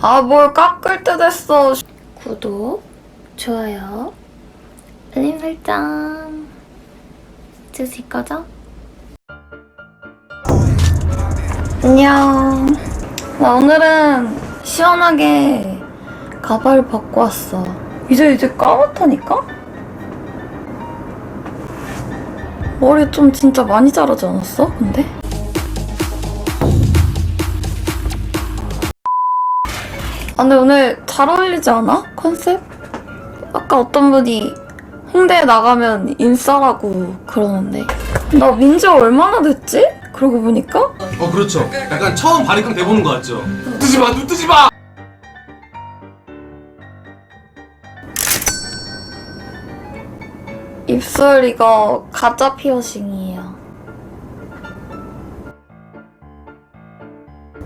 아, 뭘 깎을 때 됐어. 구독, 좋아요, 알림 설정 해주실 거죠? 안녕. 나 오늘은 시원하게 가발 받고 왔어. 이제 이제 까맣다니까? 머리 좀 진짜 많이 자르지 않았어? 근데? 아, 근데 오늘 잘 어울리지 않아? 컨셉? 아까 어떤 분이 홍대에 나가면 인싸라고 그러는데. 나 민지 얼마나 됐지? 그러고 보니까? 어 그렇죠. 약간 처음 바리깡 대보는 거 같죠. 눈 뜨지 마, 눈 뜨지 마. 입술 이거 가짜 피어싱이에요.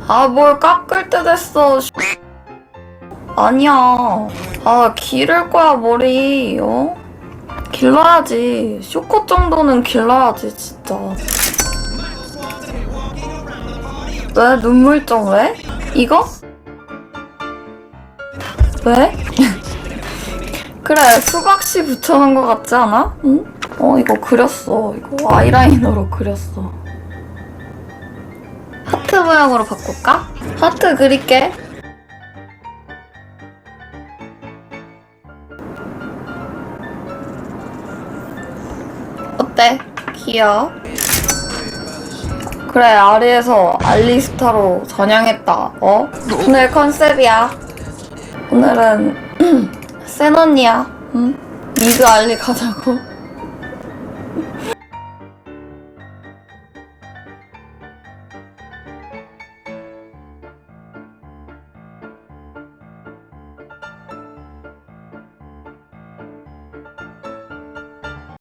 아, 뭘 깎을 때 됐어. 아니야. 아, 기를 거야, 머리. 어? 길러야지. 쇼컷 정도는 길러야지, 진짜. 왜? 눈물점 왜? 이거? 왜? 그래 수박씨 붙여놓은 것 같지 않아? 응? 어 이거 그렸어 이거 아이라이너로 그렸어 하트 모양으로 바꿀까? 하트 그릴게 네, 어때? 키야? 그래, 아리에서 알리스타로 전향했다, 어? 오늘 컨셉이야. 오늘은, 센 언니야, 응? 미드 알리 가자고.